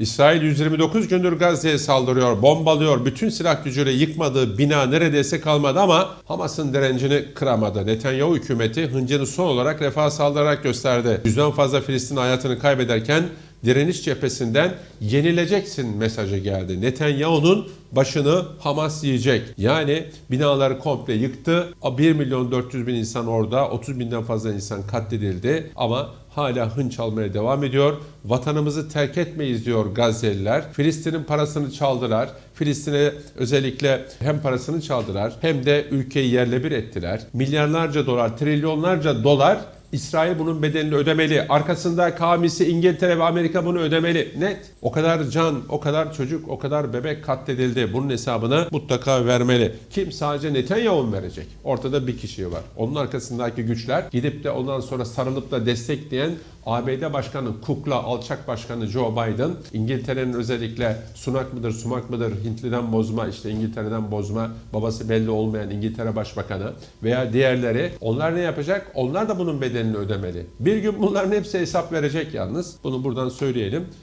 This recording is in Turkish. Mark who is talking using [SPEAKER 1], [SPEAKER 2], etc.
[SPEAKER 1] İsrail 129 gündür Gazze'ye saldırıyor, bombalıyor. Bütün silah gücüyle yıkmadığı bina neredeyse kalmadı ama Hamas'ın direncini kıramadı. Netanyahu hükümeti hıncını son olarak refah saldırarak gösterdi. Yüzden fazla Filistin hayatını kaybederken direniş cephesinden yenileceksin mesajı geldi. Netanyahu'nun başını Hamas yiyecek. Yani binaları komple yıktı. 1 milyon 400 bin insan orada, 30 binden fazla insan katledildi ama hala hınç almaya devam ediyor. Vatanımızı terk etmeyiz diyor Gazze'liler. Filistin'in parasını çaldılar. Filistin'e özellikle hem parasını çaldılar hem de ülkeyi yerle bir ettiler. Milyarlarca dolar, trilyonlarca dolar İsrail bunun bedelini ödemeli. Arkasında kamisi İngiltere ve Amerika bunu ödemeli. Net. O kadar can, o kadar çocuk, o kadar bebek katledildi. Bunun hesabını mutlaka vermeli. Kim sadece Netanyahu verecek? Ortada bir kişi var. Onun arkasındaki güçler gidip de ondan sonra sarılıp da destekleyen ABD Başkanı kukla alçak başkanı Joe Biden, İngiltere'nin özellikle sunak mıdır, sumak mıdır, Hintli'den bozma, işte İngiltere'den bozma, babası belli olmayan İngiltere Başbakanı veya diğerleri onlar ne yapacak? Onlar da bunun bedelini ödemeli. Bir gün bunların hepsi hesap verecek yalnız. Bunu buradan söyleyelim.